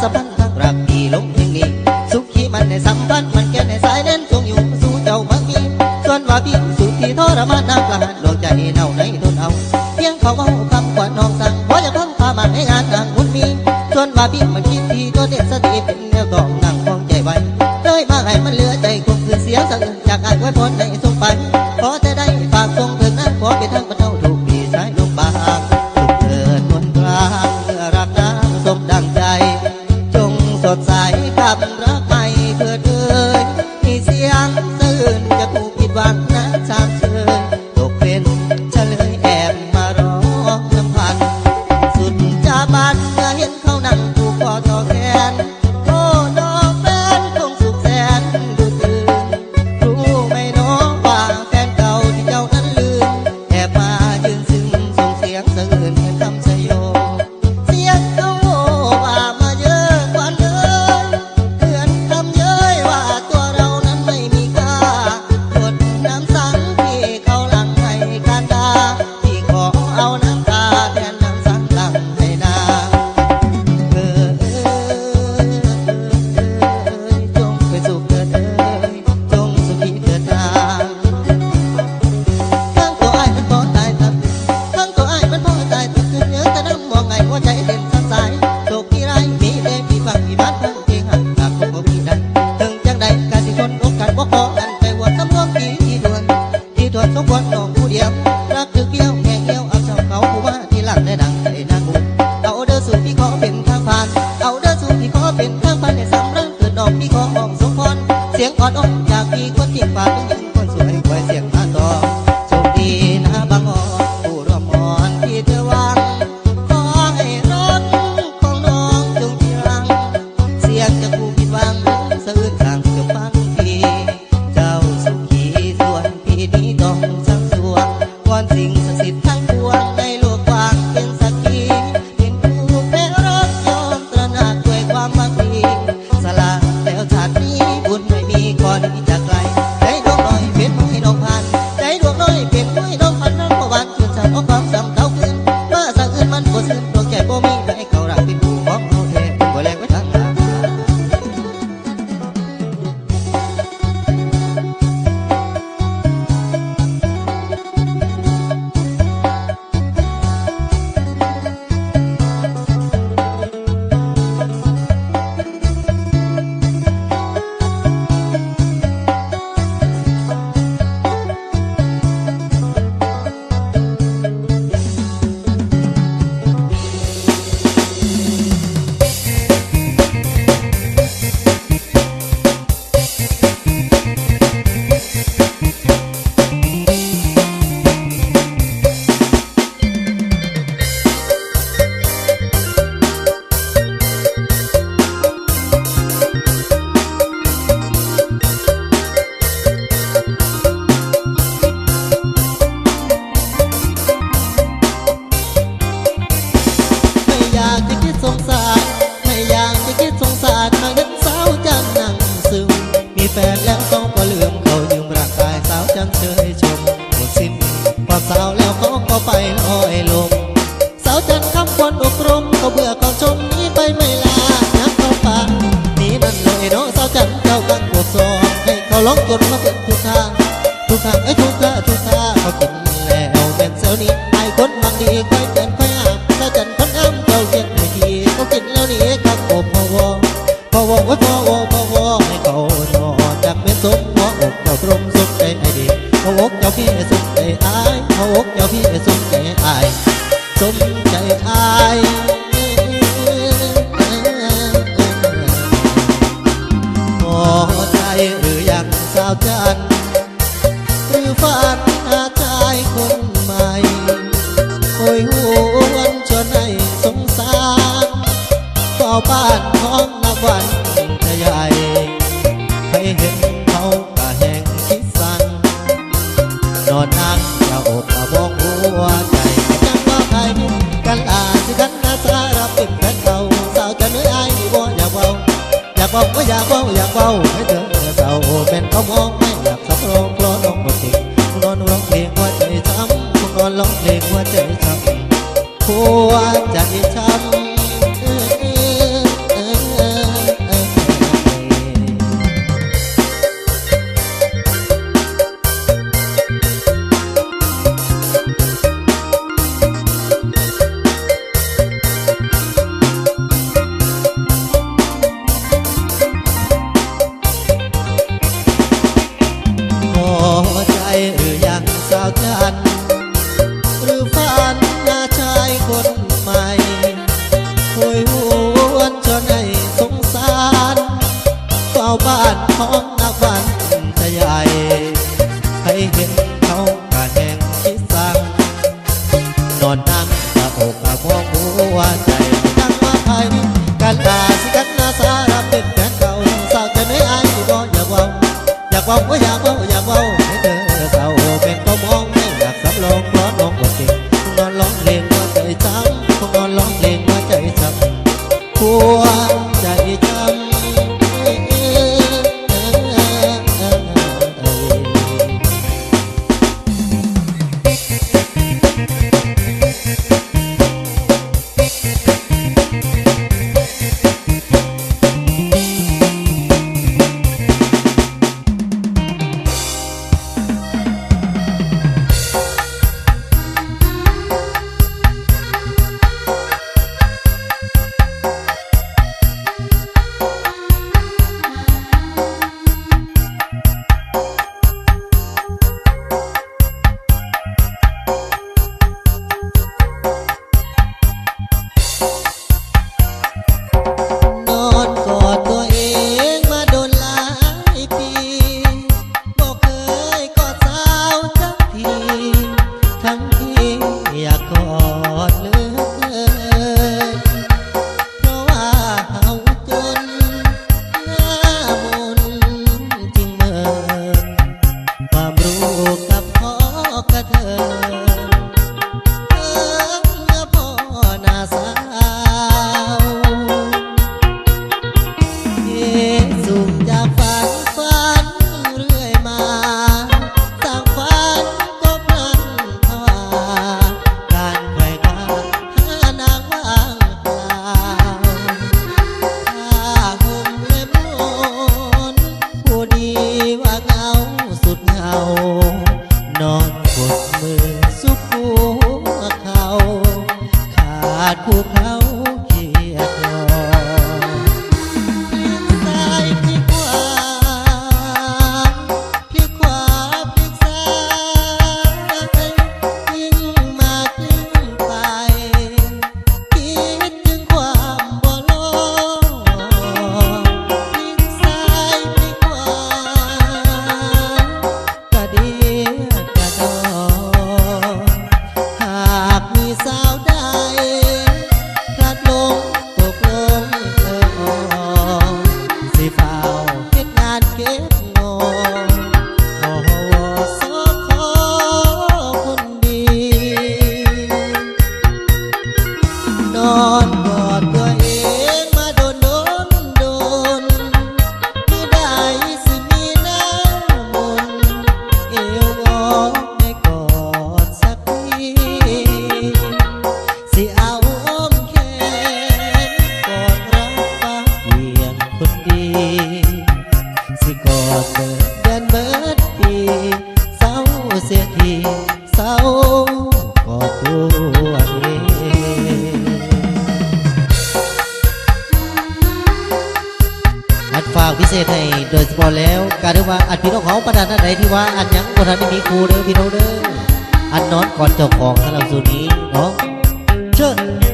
casa Papa. ไปลอยลมสาวจันคำคนอบรมเขาเบื่อเขาชมนี้ไปไม่ลายับเขาป่านี่นั่นเลยเนาะสาวจันเจ้ากังบวกซองให้เขาล้องจนมาเป็นทุกทางทุกทางไอ้ทุกท่าทุกท่าเขากินาวจันหรือฟ้า ว่าใจช้ำนอนร้องเพลงว่าใจช้ำหัวใจช้ำ ก่อนเจ้าของสำหรับสูนี้เนาะเชิญ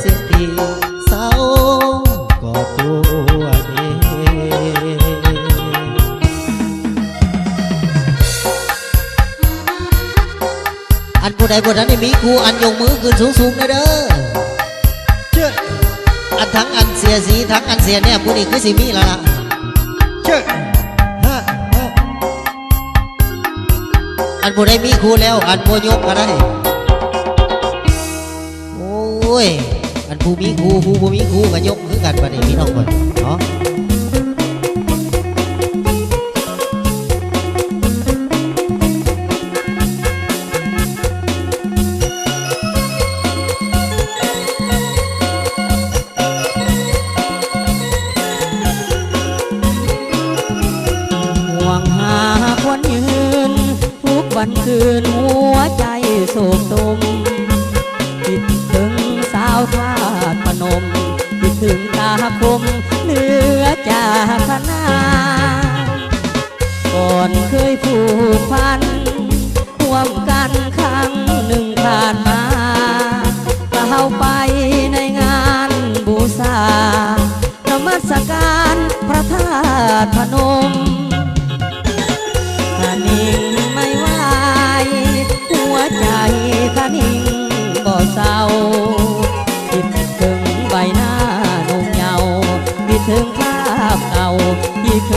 เสีก็ตัอันผู้ใดผู้นั้นมีครูอันยงมือขึ้นสูงๆนะเด้อเชื่ออันทั้งอันเสียสีทั้งอันเสียแน่ผู้นี้คือสิมีแล้วล่ะเชื่ออันบุได้มีครูแล้วอันผู้ยกก็ได้โอ้ย ผู้มีครูผู้บ่มีครูกันยกคือกันบัดนี้พี่น้องเพิ่นเนาะาตุพนมขนิ่งไม่วายหัวใจขานิ่งบ่เศร้าคิดถึงใบหน้าหนุ่มเยาคิดถึงภาพเก่าที่เค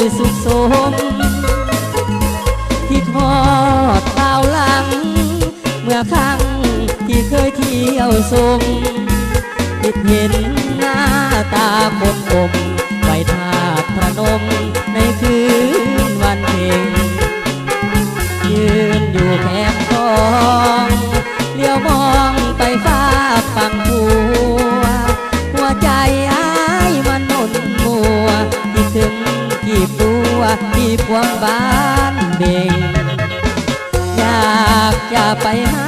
ยสุขสมที่ทอดเท้าลัง เมื่อครั้งที่เคยเที่ยวสมคิดเห็นหน้าตาคน ไปหา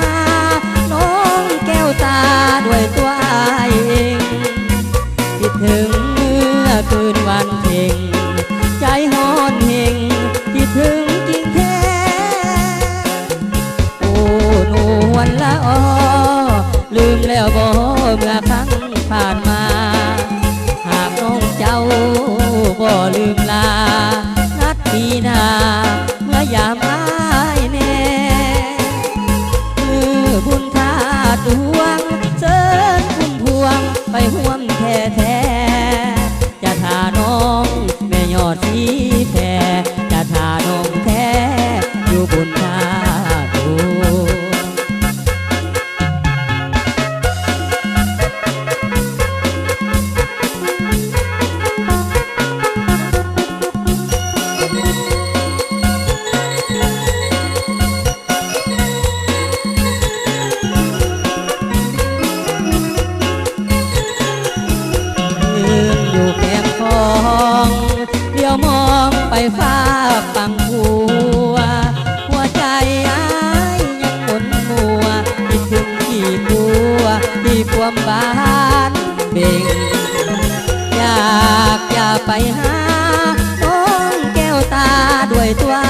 et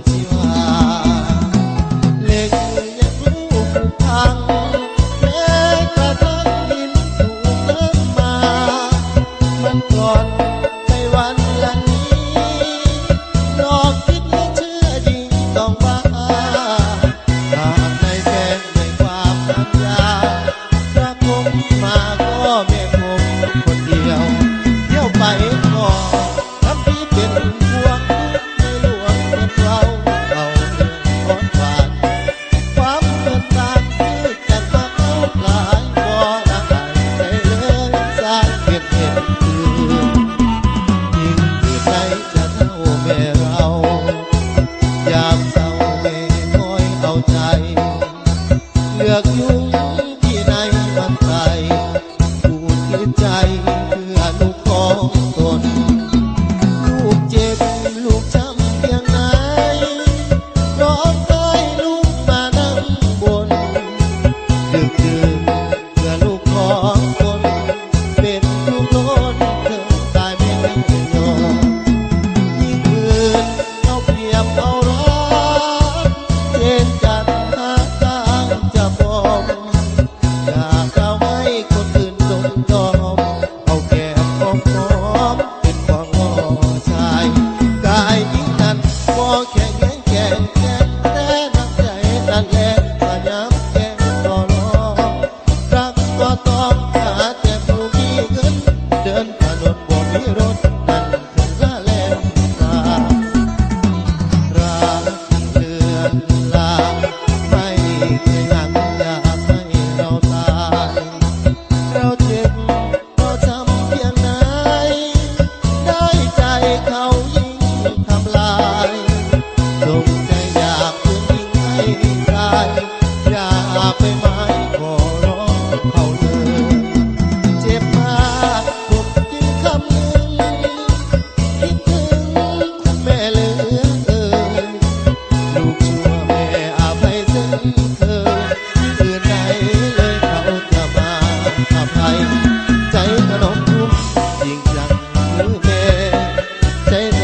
Thank you.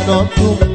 ใจ